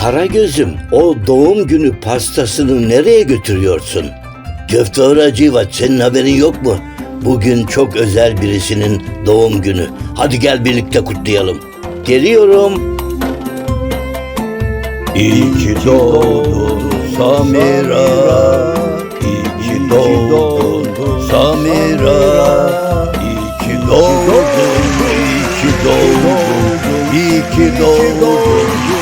Karagöz'üm o doğum günü pastasını nereye götürüyorsun? Köfte Hacivat senin haberin yok mu? Bugün çok özel birisinin doğum günü. Hadi gel birlikte kutlayalım. Geliyorum. İyi ki doğdun Samira. İyi ki doğdun Samira. İyi ki doğdun, iyi ki doğdun, iyi ki doğdun